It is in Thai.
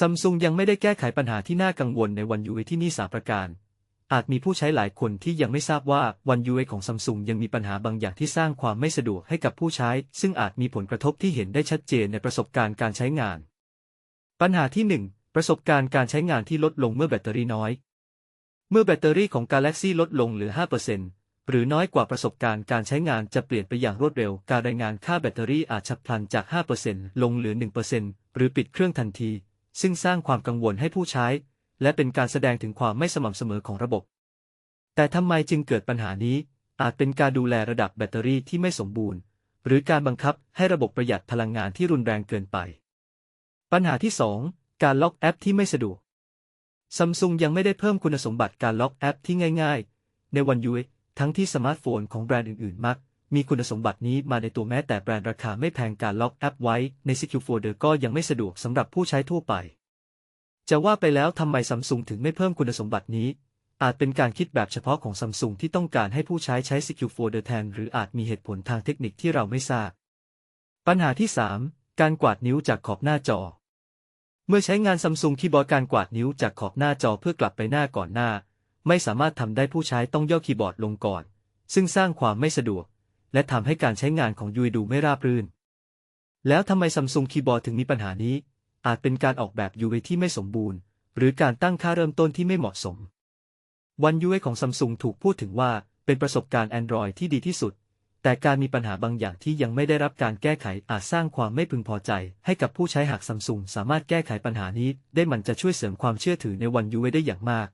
ซัมซุงยังไม่ได้แก้ไขปัญหาที่น่ากังวลในวัน UI ที่นี่สาประการ อาจมีผู้ใช้หลายคนที่ยังไม่ทราบว่าวัน UI ของซัมซุงยังมีปัญหาบางอย่างที่สร้างความไม่สะดวกให้กับผู้ใช้ ซึ่งอาจมีผลกระทบที่เห็นได้ชัดเจนในประสบการณ์การใช้งาน ปัญหาที่ 1 ประสบการณ์การใช้งานที่ลดลงเมื่อแบตเตอรี่น้อย เมื่อแบตเตอรี่ของ Galaxy ลดลงเหลือ 5%หรือน้อยกว่าประสบการณ์การใช้งานจะเปลี่ยนไปอย่างรวดเร็ว การรายงานค่าแบตเตอรี่อาจฉับพลันจาก 5%ลงเหลือ 1%หรือปิดเครื่องทันที ซึ่งสร้างความกังวลให้ผู้ใช้ และเป็นการแสดงถึงความไม่สม่ำเสมอของระบบ แต่ทำไมจึงเกิดปัญหานี้ อาจเป็นการดูแลระดับแบตเตอรี่ที่ไม่สมบูรณ์ หรือการบังคับให้ระบบประหยัดพลังงานที่รุนแรงเกินไป ปัญหาที่ 2 การล็อกแอปที่ไม่สะดวกซัมซุงยังไม่ได้เพิ่มคุณสมบัติการล็อกแอปที่ง่าย ๆ ในวันยูทั้งที่สมาร์ทโฟนของแบรนด์อื่นๆ มัก มีคุณสมบัตินี้มาในตัวแม้แต่แบรนด์ราคาไม่แพงการล็อกแอปไว้ใน Secure Folder ก็ยังไม่สะดวกสำหรับผู้ใช้ทั่วไป จะว่าไปแล้วทำไมซัมซุงถึงไม่เพิ่มคุณสมบัตินี้ อาจเป็นการคิดแบบเฉพาะของซัมซุงที่ต้องการให้ผู้ใช้ใช้ Secure Folder แทน หรืออาจมีเหตุผลทางเทคนิคที่เราไม่ทราบ ปัญหาที่ 3 การกวาดนิ้วจากขอบหน้าจอ เมื่อใช้งานซัมซุงคีย์บอร์ดการกวาดนิ้วจากขอบหน้าจอเพื่อกลับไปหน้าก่อนหน้า ไม่สามารถทำได้ผู้ใช้ต้องย่อคีย์บอร์ดลงก่อน ซึ่งสร้างความไม่สะดวก และทำให้การใช้งานของยูดูไม่ราบรื่น แล้วทำไมซัมซุงคีย์บอร์ดถึงมีปัญหานี้ อาจเป็นการออกแบบ UI ที่ไม่สมบูรณ์ หรือการตั้งค่าเริ่มต้นที่ไม่เหมาะสม วัน UI ของซัมซุงถูกพูดถึงว่าเป็นประสบการณ์ Android ที่ดีที่สุด แต่การมีปัญหาบางอย่างที่ยังไม่ได้รับการแก้ไขอาจสร้างความไม่พึงพอใจ ให้กับผู้ใช้หากซัมซุงสามารถแก้ไขปัญหานี้ ได้มันจะช่วยเสริมความเชื่อถือในวัน UI ได้อย่างมาก